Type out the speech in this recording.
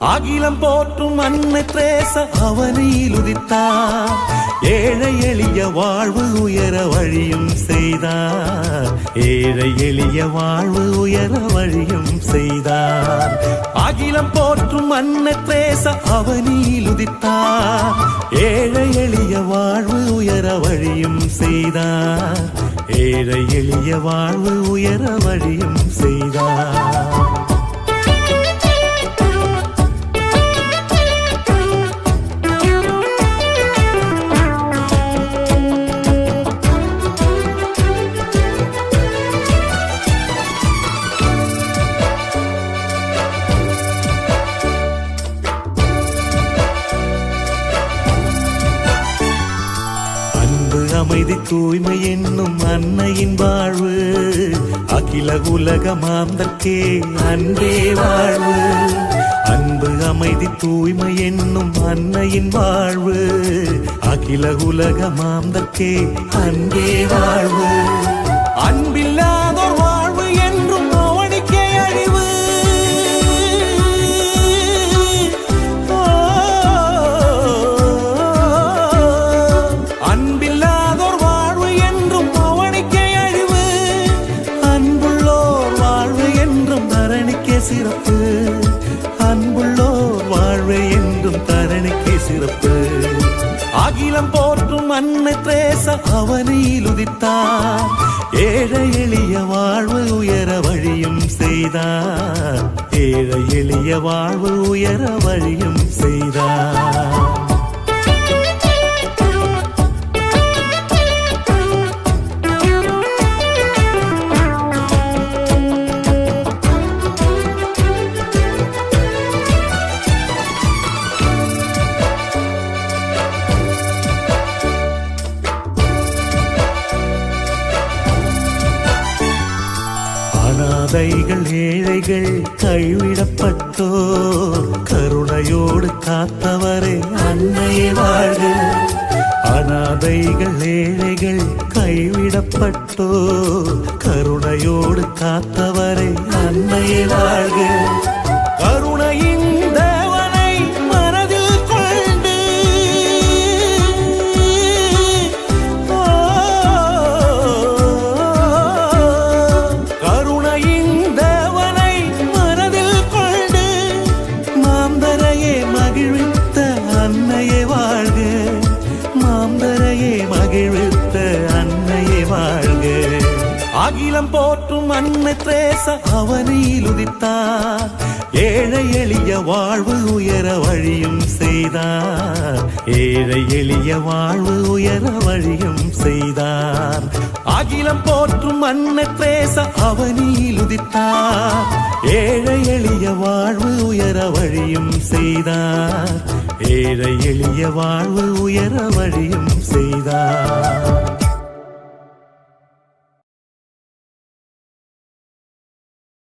அகிலம் போற்றும் அன்னை பிரேச அவனில் உதித்தார் ஏழை எளிய வாழ்வு உயர வழியும் செய்தார். ஏழை எளிய வாழ்வு உயர வழியும் செய்தார். அகிலம் போற்றும் அன்னை பிரேச அவனில் உதித்தார் ஏழை எளிய வாழ்வு உயர வழியும் செய்தார். ஏழை எளிய வாழ்வு உயர வழியும் செய்தார். தூய்மை என்னும் அன்னையின் வாழ்வு. அகில உலக மாந்தர்க்கே அன்பே வாழ்வு. அன்பு அமைதி தூய்மை என்னும் அன்னையின் வாழ்வு. அகில உலக மாந்தர்க்கே அன்பே வாழ்வு. அன்னை பிரேச அவனில் உதித்தார் ஏழை எளிய வாழ்வு உயர வழியும் செய்தார். ஏழை எளிய வாழ்வு உயர வழியும் அனாதைகள் ஏழைகள் கைவிடப்பட்டோ கருணையோடு காத்தவரே அன்னையே வாழ்க. அனாதைகள் ஏழைகள் கைவிடப்பட்டோ கருணையோடு காத்தவரே அன்னையே வாழ்க. கருணையின் வானம் போற்றும் அன்னை திரேச அவனில் உதித்தார் ஏழை எளிய வாழ்வு உயர வழியும் செய்தார். ஏழை எளிய வாழ்வு உயர வழியும் செய்தார். அகிலம் போற்றும் அன்னை திரேச அவனில் உதித்தார் ஏழை எளிய வாழ்வு உயர வழியும் செய்தார். ஏழை எளிய வாழ்வு உயர வழியும் செய்தார்.